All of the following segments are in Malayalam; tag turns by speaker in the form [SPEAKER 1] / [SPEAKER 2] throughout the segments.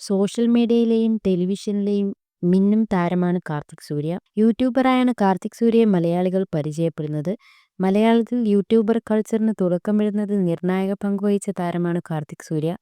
[SPEAKER 1] സോഷ്യൽ മീഡിയയിലെയും ടെലിവിഷനിലെയും മിന്നും താരമാണ് കാർത്തിക് സൂര്യ. യൂട്യൂബറായാണ് കാർത്തിക് സൂര്യയെ മലയാളികൾ പരിചയപ്പെടുന്നത്. മലയാളത്തിൽ യൂട്യൂബർ കൾച്ചറിന് തുടക്കമിടുന്നത് നിർണായക പങ്കുവഹിച്ച താരമാണ് കാർത്തിക് സൂര്യ.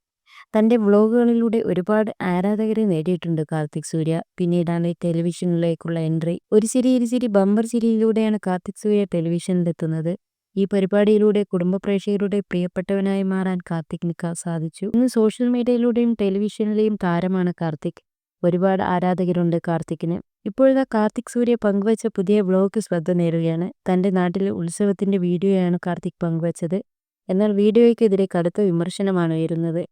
[SPEAKER 1] തന്റെ വ്ളോഗുകളിലൂടെ ഒരുപാട് ആരാധകരെ നേടിയിട്ടുണ്ട് കാർത്തിക് സൂര്യ. പിന്നീടാണ് ടെലിവിഷനിലേക്കുള്ള എൻട്രി. ഒരു ചിരി ഇരു ചിരി ബമ്പർ ചിരിയിലൂടെയാണ് കാർത്തിക് സൂര്യ ടെലിവിഷനിലെത്തുന്നത്. ഈ പരിപാടിയിലൂടെ കുടുംബ പ്രേക്ഷകരുടെ പ്രിയപ്പെട്ടവനായി മാറാൻ കാർത്തിക്കിന് സാധിച്ചു. ഇന്ന് സോഷ്യൽ മീഡിയയിലൂടെയും ടെലിവിഷനിലെയും താരമാണ് കാർത്തിക്. ഒരുപാട് ആരാധകരുണ്ട് കാർത്തിക്കിന്. ഇപ്പോഴത്തെ കാർത്തിക് സൂര്യ പങ്കുവച്ച പുതിയ വ്ലോഗ് ശ്രദ്ധ നേടുകയാണ്. തന്റെ നാട്ടിലെ ഉത്സവത്തിന്റെ വീഡിയോയാണ് കാർത്തിക് പങ്കുവച്ചത്. എന്നാൽ വീഡിയോയ്ക്കെതിരെ കടുത്ത വിമർശനമാണ് ഉയരുന്നത്.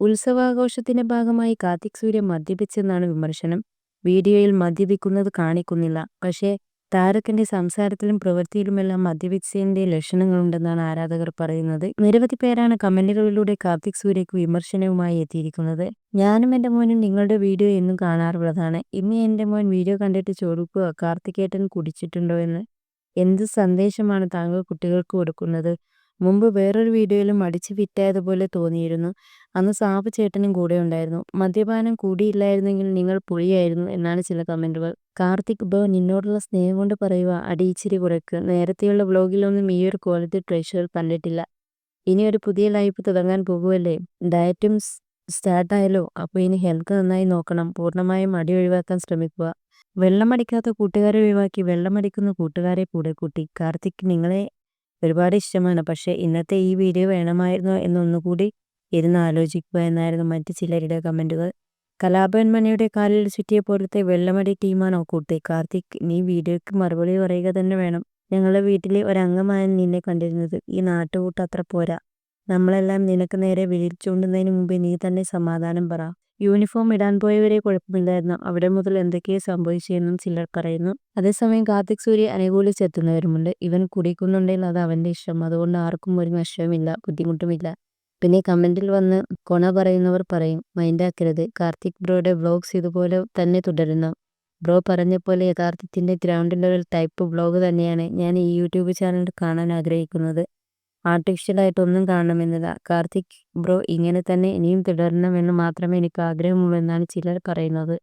[SPEAKER 1] ഉത്സവാഘോഷത്തിന്റെ ഭാഗമായി കാർത്തിക് സൂര്യ മദ്യപിച്ചെന്നാണ് വിമർശനം. വീഡിയോയിൽ മദ്യപിക്കുന്നത് കാണിക്കുന്നില്ല. പക്ഷേ താരക്കിന്റെ സംസാരത്തിലും പ്രവൃത്തിയിലുമെല്ലാം മദ്യപിച്ചതിന്റെ ലക്ഷണങ്ങളുണ്ടെന്നാണ് ആരാധകർ പറയുന്നത്. നിരവധി പേരാണ് കമന്റുകളിലൂടെ കാർത്തിക് സൂര്യക്ക് വിമർശനവുമായി എത്തിയിരിക്കുന്നത്. ഞാനും എന്റെ മോനും നിങ്ങളുടെ വീഡിയോ എന്നും കാണാറുള്ളതാണ്. ഇന്ന് എന്റെ മോൻ വീഡിയോ കണ്ടിട്ട് ചോദിക്കുക കാർത്തികേട്ടൻ കുടിച്ചിട്ടുണ്ടോ എന്ന്? എന്ത് സന്ദേശമാണ് താങ്കൾ കുട്ടികൾക്ക് കൊടുക്കുന്നത്? മുമ്പ് വേറൊരു വീഡിയോയിലും അടിച്ചു വിറ്റായതുപോലെ തോന്നിയിരുന്നു. അന്ന് സാബ് ചേട്ടനും കൂടെ ഉണ്ടായിരുന്നു. മദ്യപാനം കൂടിയില്ലായിരുന്നെങ്കിൽ നിങ്ങൾ പുളിയായിരുന്നു എന്നാണ് ചില കമന്റുകൾ. കാർത്തിക് ബോ നിന്നോടുള്ള സ്നേഹം കൊണ്ട് പറയുക അടിയിച്ചിരി കുറയ്ക്ക് നേരത്തെയുള്ള വ്ലോഗിലൊന്നും ഈ ഒരു ക്വാളിറ്റി ട്രഷർ കണ്ടിട്ടില്ല. ഇനി ഒരു പുതിയ ലൈഫ് തുടങ്ങാൻ പോകുമല്ലേ ഡയറ്റും സ്റ്റാർട്ടായാലോ അപ്പോൾ ഇനി ഹെൽത്ത് നന്നായി നോക്കണം. പൂർണമായും അടി ഒഴിവാക്കാൻ ശ്രമിക്കുക. വെള്ളമടിക്കാത്ത കൂട്ടുകാരെ ഒഴിവാക്കി വെള്ളമടിക്കുന്ന കൂട്ടുകാരെ കൂടെ കൂട്ടി. കാർത്തിക് നിങ്ങളെ ഒരുപാട് ഇഷ്ടമാണ്. പക്ഷേ ഇന്നത്തെ ഈ വീഡിയോ വേണമായിരുന്നോ എന്നൊന്നുകൂടി ഇരുന്ന് ആലോചിക്കുക എന്നായിരുന്നു മറ്റ് ചിലരുടെ കമന്റുകൾ. കലാഭൻ മണിയുടെ കാലിൽ ചുറ്റിയ പോലത്തെ വെള്ളമടി ടീമാണോ കൂട്ടി? കാർത്തിക് നീ വീഡിയോയ്ക്ക് മറുപടി പറയുക തന്നെ വേണം. ഞങ്ങളുടെ വീട്ടിലെ ഒരംഗമായ നിന്നെ കണ്ടിരുന്നത്. ഈ നാട്ടുകൂട്ട് അത്ര പോരാ. നമ്മളെല്ലാം നിനക്ക് നേരെ വിളിച്ചുകൊണ്ടുന്നതിന് മുമ്പേ നീ തന്നെ സമാധാനം പറ. യൂണിഫോം ഇടാൻ പോയവരെ കുഴപ്പമില്ലായിരുന്നു. അവിടെ മുതൽ എന്തൊക്കെയോ സംഭവിച്ചെന്നും ചിലർ പറയുന്നു. അതേസമയം കാർത്തിക് സൂര്യ അനുകൂലിച്ചെത്തുന്നവരുമുണ്ട്. ഇവൻ കുടിക്കുന്നുണ്ടെങ്കിൽ അത് അവന്റെ ഇഷ്ടം. അതുകൊണ്ട് ആർക്കും ഒരു നഷ്ടവുമില്ല ബുദ്ധിമുട്ടുമില്ല. പിന്നെ കമന്റിൽ വന്ന് കൊണ പറയുന്നവർ പറയും മൈൻഡാക്കരുത്. കാർത്തിക് ബ്രോയുടെ വ്ളോഗ്സ് ഇതുപോലെ തന്നെ തുടരുന്നു. ബ്രോ പറഞ്ഞ പോലെ യഥാർത്ഥത്തിന്റെ ഗ്രൗണ്ട് ലെവൽ ടൈപ്പ് വ്ളോഗ് തന്നെയാണ് ഞാൻ ഈ യൂട്യൂബ് ചാനൽ കാണാൻ ആഗ്രഹിക്കുന്നത്. ആർട്ടിഫിഷ്യലായിട്ടൊന്നും കാണണമെന്നില്ല. കാർത്തിക് ബ്രോ ഇങ്ങനെ തന്നെ ഇനിയും തുടരണമെന്ന് മാത്രമേ എനിക്ക് ആഗ്രഹമുള്ളൂ എന്നാണ് ചിലർ പറയുന്നത്.